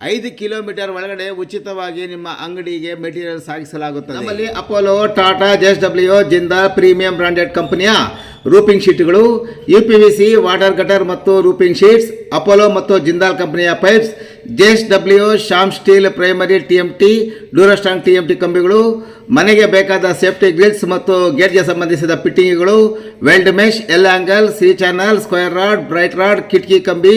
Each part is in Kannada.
ಐದು ಕಿಲೋಮೀಟರ್ ಒಳಗಡೆ ಉಚಿತವಾಗಿ ನಿಮ್ಮ ಅಂಗಡಿಗೆ ಮೆಟೀರಿಯಲ್ ಸಾಗಿಸಲಾಗುತ್ತದೆ. ನಮ್ಮಲ್ಲಿ Apollo Tata JS W Jindal premium branded ಕಂಪನಿಯ roofing ಶೀಟ್ಗಳು U P V C water gutter ಮತ್ತು ರೂಪಿಂಗ್ ಶೀಟ್ಸ್ ಅಪೋಲೋ ಮತ್ತು ಜಿಂದಾಲ್ ಕಂಪನಿಯ pipes J S W Shyam steel primary T M T Durastrong T M T ಕಂಬಿಗಳು, ಮನೆಗೆ ಬೇಕಾದ ಸೇಫ್ಟಿ ಗ್ರಿಲ್ಸ್ ಮತ್ತು ಗೇಟ್ಗೆ ಸಂಬಂಧಿಸಿದ ಫಿಟ್ಟಿಂಗ್ಗಳು weld mesh L angle C channel square rod bright rod ಕಿಟಕಿ ಕಂಬಿ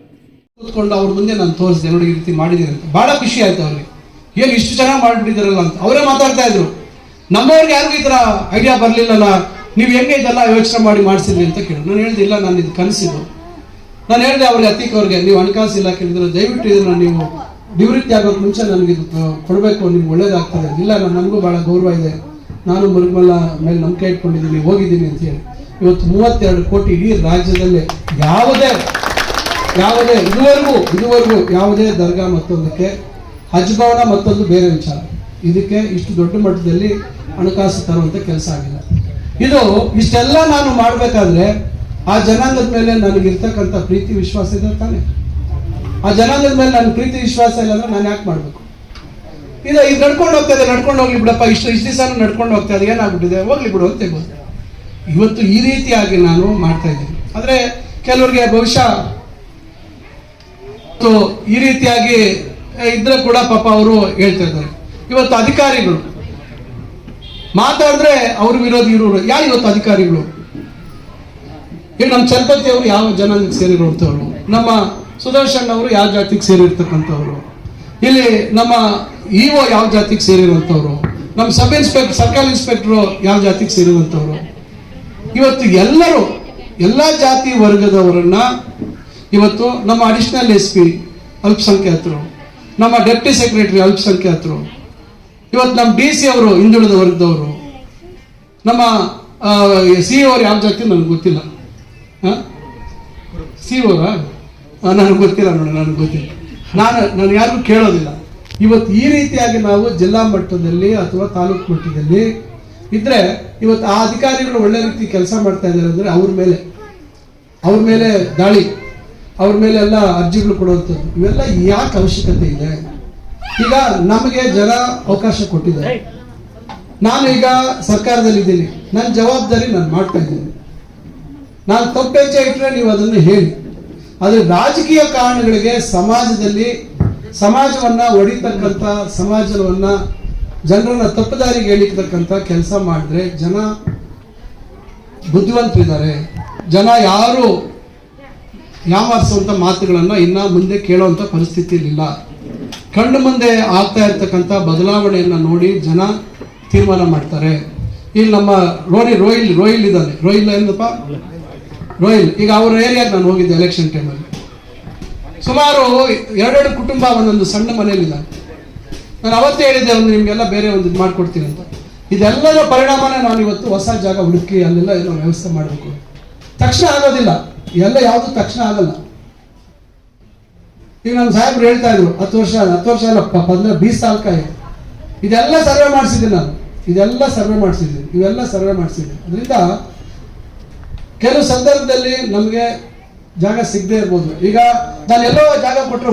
ಕೂತ್ಕೊಂಡು ಅವ್ರ ಮುಂದೆ ನಾನು ತೋರಿಸಿದೆ, ನೋಡಿ ಈ ರೀತಿ ಮಾಡಿದ್ದೀನಿ ಅಂತ. ಬಹಳ ಖುಷಿ ಆಯ್ತು ಅವ್ರಿಗೆ. ಏನು ಇಷ್ಟು ಚೆನ್ನಾಗಿ ಮಾಡಿಬಿಟ್ಟಿದ್ದಾರಲ್ಲ ಅಂತ. ಅವರೇ ಮಾತಾಡ್ತಾ ಇದ್ರು. ನಮ್ಮವ್ರಿಗೆ ಯಾರಿಗೂ ಈ ಥರ ಐಡಿಯಾ ಬರಲಿಲ್ಲಲ್ಲ, ನೀವು ಹೆಂಗೆ ಇದೆಲ್ಲ ಯೋಚನೆ ಮಾಡಿ ಮಾಡಿಸಿದ್ರಿ ಅಂತ ಕೇಳಿ ನಾನು ಹೇಳಿದೆ, ಇಲ್ಲ, ನಾನು ಇದು ಕನಸಿದ್ದು ನಾನು ಹೇಳಿದೆ ಅವ್ರಿಗೆ, ಅತೀಕ್ ಅವ್ರಿಗೆ, ನೀವು ಹಣಕಾಸು ಇಲಾಖೆ ದಯವಿಟ್ಟು ಇದನ್ನ ನೀವು ನಿವೃತ್ತಿ ಆಗೋಕೆ ಮುಂಚೆ ನನಗೆ ಇದು ಕೊಡಬೇಕು, ನಿಮ್ಗೆ ಒಳ್ಳೇದಾಗ್ತದೆ. ಇಲ್ಲ ನಾನು ನನಗೂ ಭಾಳ ಗೌರವ ಇದೆ. ನಾನು ಮುರುಗಮಲ್ಲ ಮೇಲೆ ನಂಬಿಕೆ ಇಟ್ಕೊಂಡಿದ್ದೀನಿ, ಹೋಗಿದ್ದೀನಿ ಅಂತ ಹೇಳಿ. ಇವತ್ತು ಮೂವತ್ತೆರಡು ಕೋಟಿ ಇಡೀ ರಾಜ್ಯದಲ್ಲಿ ಯಾವುದೇ ಯಾವುದೇ, ಇದುವರೆಗೂ ಇದುವರೆಗೂ ಯಾವುದೇ ದರ್ಗಾ ಮತ್ತೊಂದಕ್ಕೆ, ಹಜ್ ಭವನ ಮತ್ತೊಂದು ಬೇರೆ ವಿಚಾರ. ಇದಕ್ಕೆ ಇಷ್ಟು ದೊಡ್ಡ ಮಟ್ಟದಲ್ಲಿ ಹಣಕಾಸು ತರುವಂತ ಕೆಲಸ ಆಗಿಲ್ಲ ಇದು ಇಷ್ಟೆಲ್ಲ ನಾನು ಮಾಡಬೇಕಾದ್ರೆ, ಆ ಜನಾಂಗದ ಮೇಲೆ ನನಗಿರ್ತಕ್ಕಂಥ ಪ್ರೀತಿ, ವಿಶ್ವಾಸ ಇದೆ ತಾನೆ. ಆ ಜನಾಂಗದ ಮೇಲೆ ನನ್ನ ಪ್ರೀತಿ, ವಿಶ್ವಾಸ ಇಲ್ಲ ಅಂದ್ರೆ ನಾನು ಯಾಕೆ ಮಾಡಬೇಕು? ಇದು ಈಗ ನಡ್ಕೊಂಡು ಹೋಗ್ತಾ ಇದೆ ನಡ್ಕೊಂಡು ಹೋಗ್ಲಿ ಬಿಡಪ್ಪ, ಇಷ್ಟು ಇಷ್ಟು ದಿವಸ ನಡ್ಕೊಂಡು ಹೋಗ್ತಾ ಇದೆ ಏನಾಗ್ಬಿಟ್ಟಿದೆ? ಹೋಗ್ಲಿ ಬಿಡು ಅಂತ ಇವತ್ತು ಈ ರೀತಿಯಾಗಿ ನಾನು ಮಾಡ್ತಾ ಇದ್ದೀನಿ. ಆದರೆ ಕೆಲವರಿಗೆ ಬಹುಶಃ ಈ ರೀತಿಯಾಗಿ ಇದ್ರೆ ಕೂಡ ಪಾಪ ಅವರು ಹೇಳ್ತಾ ಇದ್ದಾರೆ. ಇವತ್ತು ಅಧಿಕಾರಿಗಳು ಮಾತಾಡಿದ್ರೆ ಅವ್ರ ವಿರೋಧ ಇರೋರು. ಯಾರು ಇವತ್ತು ಅಧಿಕಾರಿಗಳು? ಈಗ ನಮ್ಮ ಚಲಪತಿ ಅವರು ಯಾವ ಜನಾಂಗಕ್ಕೆ ಸೇರಿರುವಂಥವ್ರು? ನಮ್ಮ ಸುದರ್ಶನ್ ಅವರು ಯಾವ ಜಾತಿಗೆ ಸೇರಿರ್ತಕ್ಕಂಥವ್ರು? ಇಲ್ಲಿ ನಮ್ಮ ಇಒ ಯಾವ ಜಾತಿಗೆ ಸೇರಿರುವಂಥವ್ರು? ನಮ್ಮ ಸಬ್ ಇನ್ಸ್ಪೆಕ್ಟರ್, ಸರ್ಕಲ್ ಇನ್ಸ್ಪೆಕ್ಟ್ರು ಯಾವ ಜಾತಿಗೆ ಸೇರಿರುವಂಥವ್ರು? ಇವತ್ತು ಎಲ್ಲರೂ, ಎಲ್ಲ ಜಾತಿ ವರ್ಗದವರನ್ನ ಇವತ್ತು ನಮ್ಮ ಅಡಿಷನಲ್ ಎಸ್ ಪಿ ಅಲ್ಪಸಂಖ್ಯಾತರು. ನಮ್ಮ ಡೆಪ್ಟಿ ಸೆಕ್ರೆಟರಿ ಅಲ್ಪಸಂಖ್ಯಾತರು. ಇವತ್ತು ನಮ್ಮ ಡಿ ಸಿ ಅವರು, ಹಿಂದುಳಿದ ವರ್ಗದವರು. ನಮ್ಮ ಸಿ ಅವರು ಯಾವ ಜಾತಿ ನನಗೆ ಗೊತ್ತಿಲ್ಲ. ಸಿ ಅವರ? ನನಗೆ ಗೊತ್ತಿಲ್ಲ ನೋಡಿ, ನನಗೆ ಗೊತ್ತಿಲ್ಲ. ನಾನು ನಾನು ಯಾರಿಗೂ ಕೇಳೋದಿಲ್ಲ. ಇವತ್ತು ಈ ರೀತಿಯಾಗಿ ನಾವು ಜಿಲ್ಲಾ ಮಟ್ಟದಲ್ಲಿ ಅಥವಾ ತಾಲೂಕು ಮಟ್ಟದಲ್ಲಿ ಇದ್ರೆ ಇವತ್ತು ಆ ಅಧಿಕಾರಿಗಳು ಒಳ್ಳೆ ರೀತಿ ಕೆಲಸ ಮಾಡ್ತಾ ಇದ್ದಾರೆ ಅಂದರೆ ಅವ್ರ ಮೇಲೆ. ಅವ್ರ ಮೇಲೆ ದಾಳಿ. ಅವ್ರ ಮೇಲೆ ಎಲ್ಲ ಅರ್ಜಿಗಳು ಕೊಡುವಂಥದ್ದು. ಇವೆಲ್ಲ ಯಾಕೆ ಅವಶ್ಯಕತೆ ಇದೆ? ಈಗ ನಮಗೆ ಜನ ಅವಕಾಶ ಕೊಟ್ಟಿದ್ದಾರೆ. ನಾನು ಈಗ ಸರ್ಕಾರದಲ್ಲಿ ಇದ್ದೀನಿ ನನ್ನ ಜವಾಬ್ದಾರಿ ನಾನು ಮಾಡ್ತಾ ಇದ್ದೀನಿ. ನಾನು ತಪ್ಪೆಚ್ಚೆ ಇಟ್ಟರೆ ನೀವು ಅದನ್ನು ಹೇಳಿ. ಆದರೆ ರಾಜಕೀಯ ಕಾರಣಗಳಿಗೆ ಸಮಾಜದಲ್ಲಿ ಸಮಾಜವನ್ನ ಒಡಿತಕ್ಕಂಥ, ಸಮಾಜವನ್ನ ಜನರನ್ನ ತಪ್ಪುದಾರಿಗೆ ಹೇಳಿರ್ತಕ್ಕಂಥ ಕೆಲಸ ಮಾಡಿದ್ರೆ ಜನ ಬುದ್ಧಿವಂತರಿದ್ದಾರೆ. ಜನ ಯಾರು ಯಾಮಾರಿಸುವಂಥ ಮಾತುಗಳನ್ನು ಇನ್ನ ಮುಂದೆ ಕೇಳುವಂಥ ಪರಿಸ್ಥಿತಿಯಲ್ಲಿಲ್ಲ. ಕಣ್ಣು ಮುಂದೆ ಆಗ್ತಾ ಇರ್ತಕ್ಕಂಥ ಬದಲಾವಣೆಯನ್ನು ನೋಡಿ ಜನ ತೀರ್ಮಾನ ಮಾಡ್ತಾರೆ. ಇಲ್ಲಿ ನಮ್ಮ ರೋಡಿ ರೋಯಿಲ್ ರೋಯಿಲ್ ಇದ್ದಾನೆ. ರೋಯಿಲ್ ಏನಪ್ಪ? ರೋಯಿಲ್ ಈಗ ಅವ್ರ ಏರಿಯಾಗೆ ನಾನು ಹೋಗಿದ್ದೆ ಎಲೆಕ್ಷನ್ ಟೈಮಲ್ಲಿ ಸುಮಾರು ಎರಡೆರಡು ಕುಟುಂಬ ಒಂದೊಂದು ಸಣ್ಣ ಮನೆಯಲ್ಲಿದ್ದಾನೆ ನಾನು ಅವತ್ತೇ ಹೇಳಿದ್ದೆ, ಒಂದು ನಿಮಗೆಲ್ಲ ಬೇರೆ ಒಂದು ಇದು ಮಾಡ್ಕೊಡ್ತೀನಿ ಅಂತ. ಇದೆಲ್ಲದ ಪರಿಣಾಮನೇ ನಾನು ಇವತ್ತು ಹೊಸ ಜಾಗ ಹುಡುಕಿ ಅಲ್ಲೆಲ್ಲ ಏನೋ ವ್ಯವಸ್ಥೆ ಮಾಡಬೇಕು. ತಕ್ಷಣ ಆಗೋದಿಲ್ಲ. ಎಲ್ಲ ಯಾವುದು ತಕ್ಷಣ ಆಗಲ್ಲ. ಈಗ ನಮ್ಮ ಸಾಹೇಬ್ರು ಹೇಳ್ತಾ ಇದ್ರು, ಹತ್ತು ವರ್ಷ ಹತ್ತು ವರ್ಷ ಅಲ್ಲ ಪದ್ನ ಬೀಸ್ ಸಾಲ್ಕಾಯಿ. ಇದೆಲ್ಲ ಸರ್ವೆ ಮಾಡಿಸಿದ್ದೀನಿ ನಾನು. ಇದೆಲ್ಲ ಸರ್ವೆ ಮಾಡಿಸಿದ್ದೀನಿ. ಇವೆಲ್ಲ ಸರ್ವೆ ಮಾಡಿಸಿದ್ದೀನಿ. ಅದರಿಂದ ಕೆಲವು ಸಂದರ್ಭದಲ್ಲಿ ನಮಗೆ ಜಾಗ ಸಿಗದೆ ಇರ್ಬೋದು. ಈಗ ನಾನು ಎಲ್ಲೋ ಜಾಗ ಕೊಟ್ಟರು